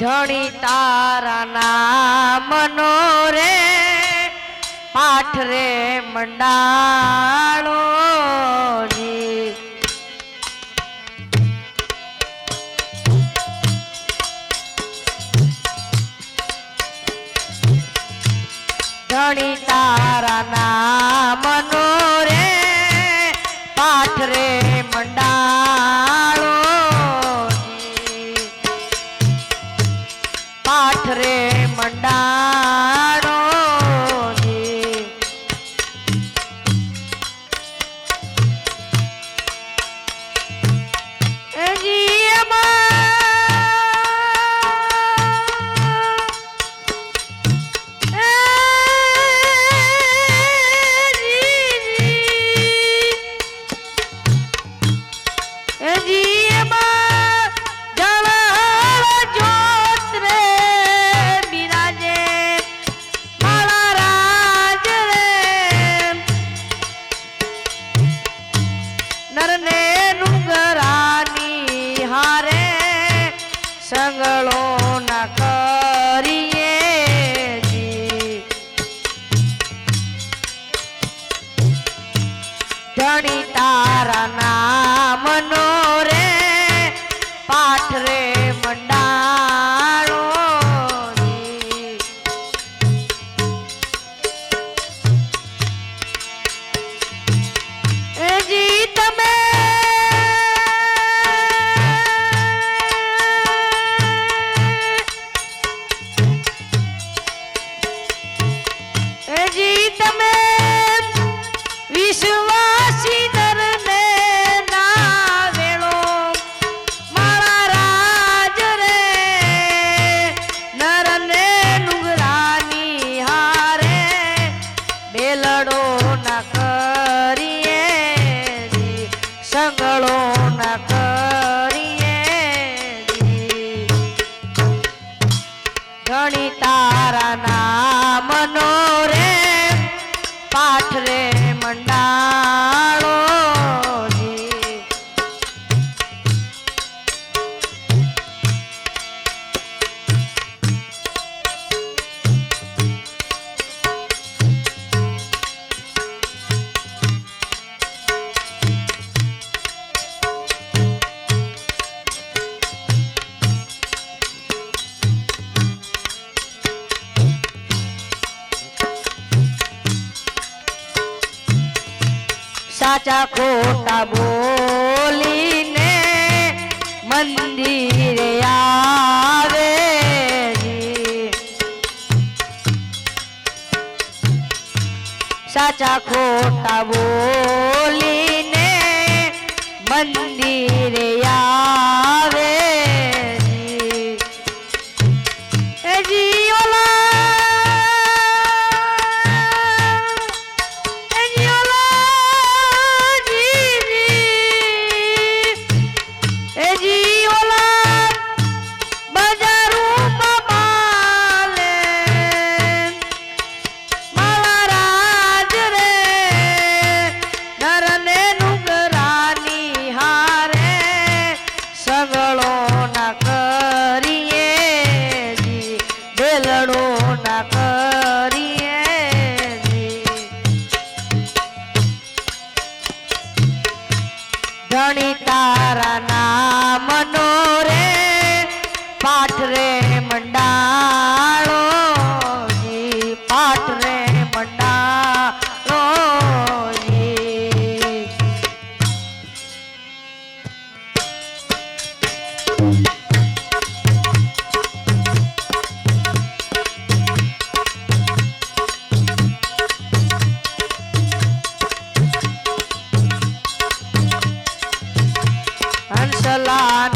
ધણી તારા નામનો રે પાઠ રે મંડાળો. સંગળો Acredita, também. ખોટા બોલીને મંદિરે યા મેલણો चलान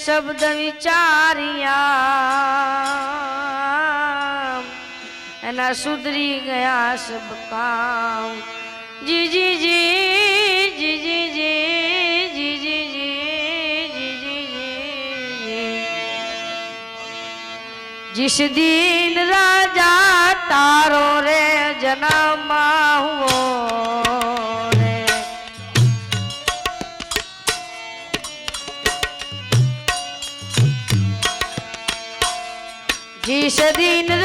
શબ્દ વિચાર્યા એના સુધરી ગયા સબ કામ જી જી જી જી જી જી જી જી જી જી જી જી जिस दिन राजा तारो रे जन्म हुओ ಸರಿನ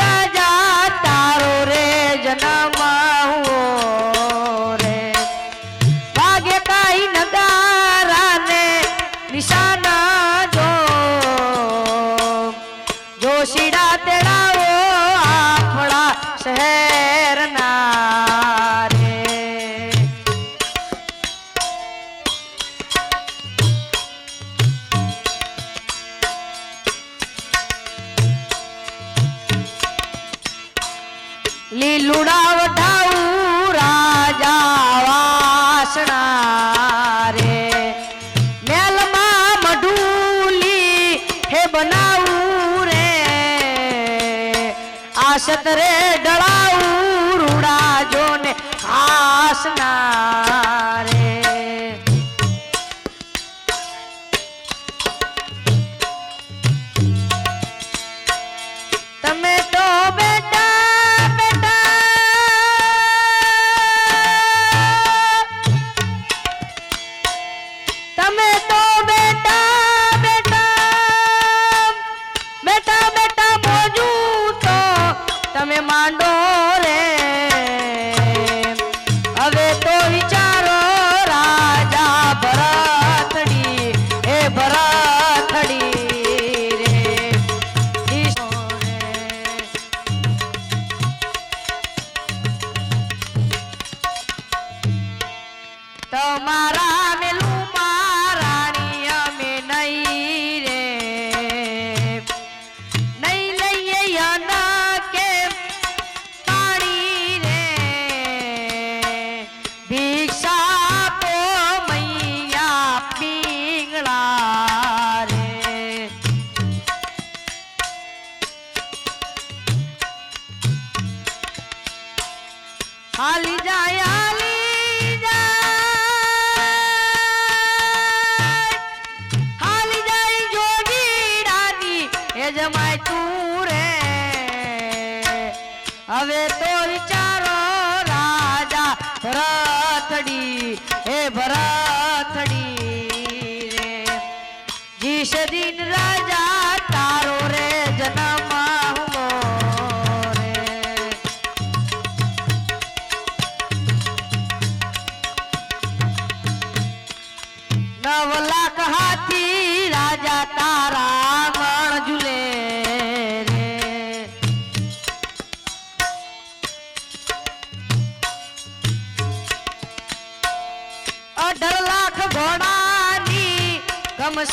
આશત રે ડળાવું રૂડા જોને હાસના હાલી જાય હાલી જાય. હાલી જાય જોગીડાની એ જમાય તું રે. હવે રાજા ભરતડી હે ભરતડી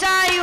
já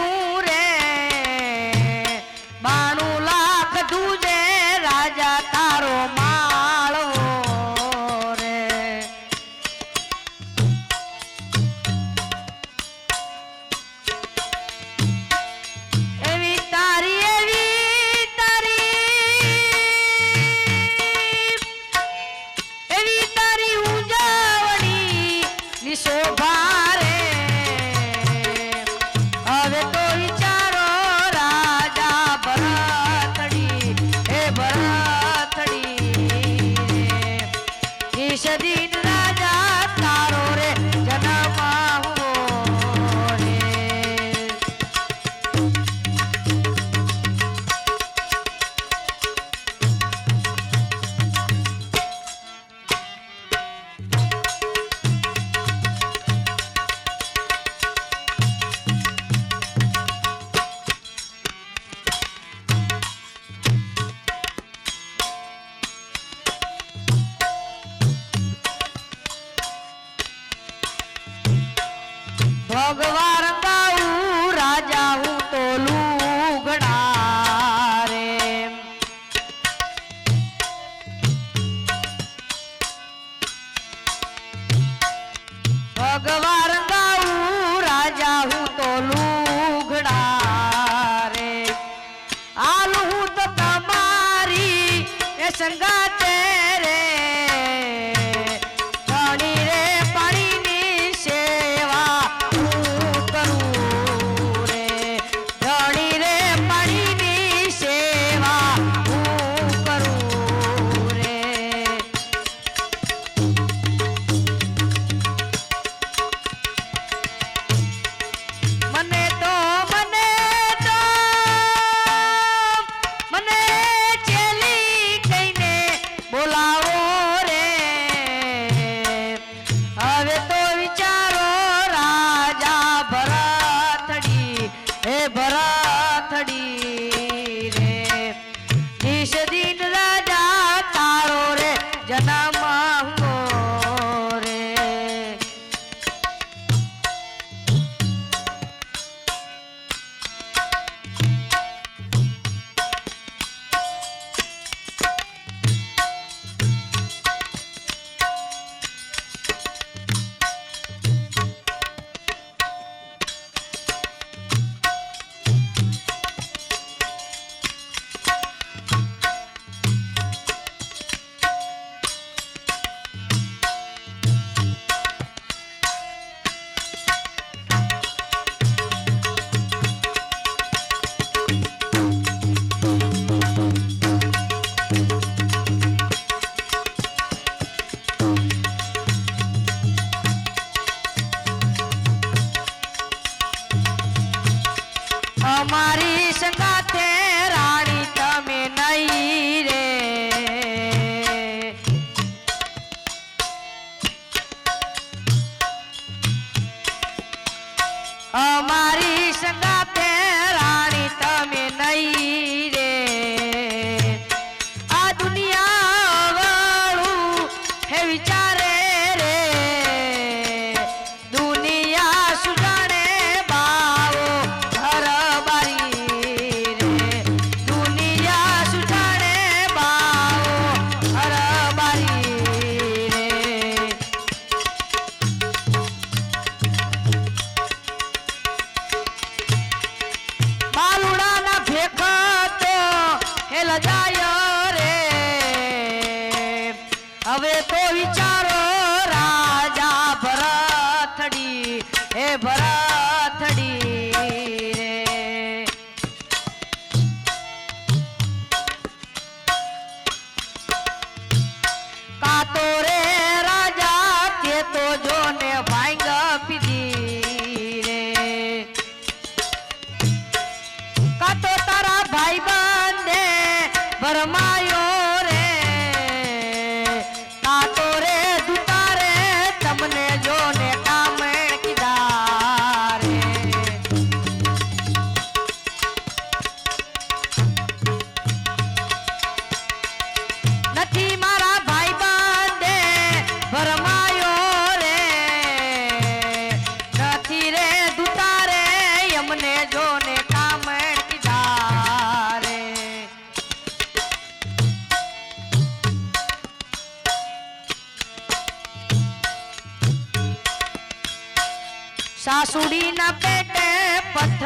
હે ભરાથડી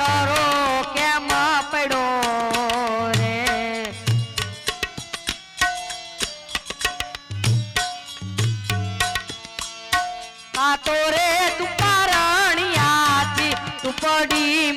રોરો કેમ પડ્યો રે? આ તો રે તું પારણિયાથી તું પડી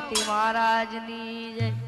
ગુણપતિ મહારાજની જય.